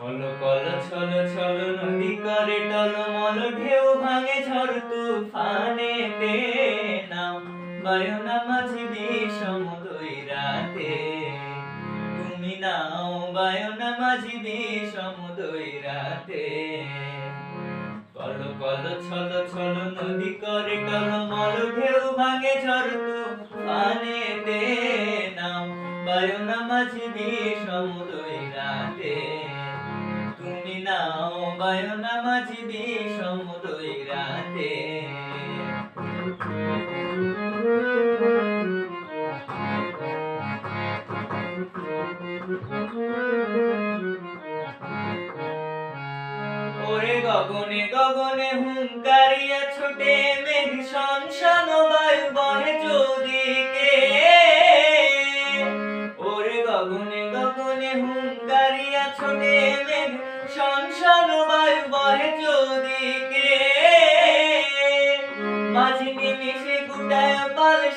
Call call ছল ছল নদী করে টলমল, ঢেউ ভাঙে ঝড় তুফানে তে নাও বায়না মাঝি বিষম দুই রাতে। তুমি নাও বায়না মাঝি বিষম দুই রাতে। কল কল ছল ছল নদী করে টলমল, ঢেউ ভাঙে ঝড় তুফানে নাও বায়না মাঝি বিষম দুই রাতে। নাও বায়না মাঝি বিষম দুই রাতে। ওরে গগনে গগনে হুঙ্কারিয়া ছোটে মেঘ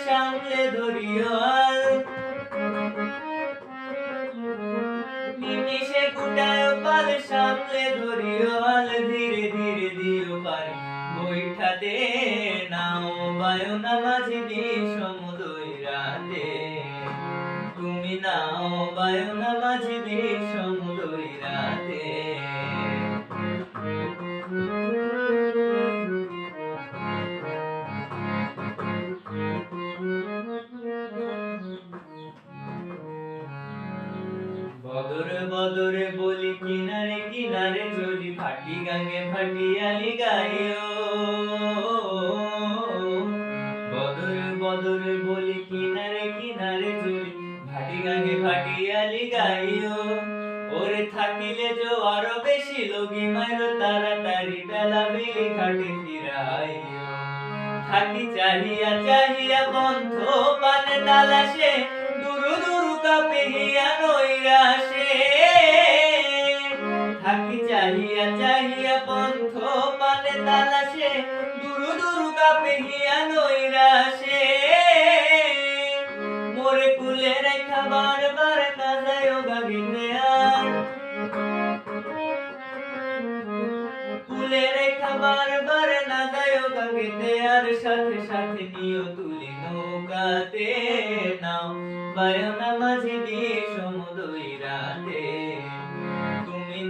সামলে ধরিয়াল নিমিষে কুটায় পাল সামলে ধরিও ধীরে ধীরে দিও পারি বৈঠাতে নাও বায়না মাঝে দুই রাতে। তুমি নাও বায়না মাঝে বিষম বদরে বলি কিনারে কিনারে চলি ফাটি গাঙ্গে ফাটিয়ালি বদরে বদরে বলি কিনারে কিনারে ফাটি গাঙ্গে ফাটিয়ালি ওরে থাকিলে জো আরও বেশি লগি তাড়াতাড়ি বেলা বেলি খাটে থাকি চাহিয়া চাহিয়া বন্ধ পানে দুরু দুরু কাপে চাহিয়া চাহিয়া বন্ধ পানে তালাশে, দুরু দুরু কাপে হিয়া নৈরাশে। মোরে কুলে রেখা বারবার না যায় গাবিতে আর। কুলে রেখা বারবার না যায় গাবিতে আর, সাথে সাথে নিও তুলি নৌকাতে। নাও, বায়না মাঝে বিষম দুই রাতে।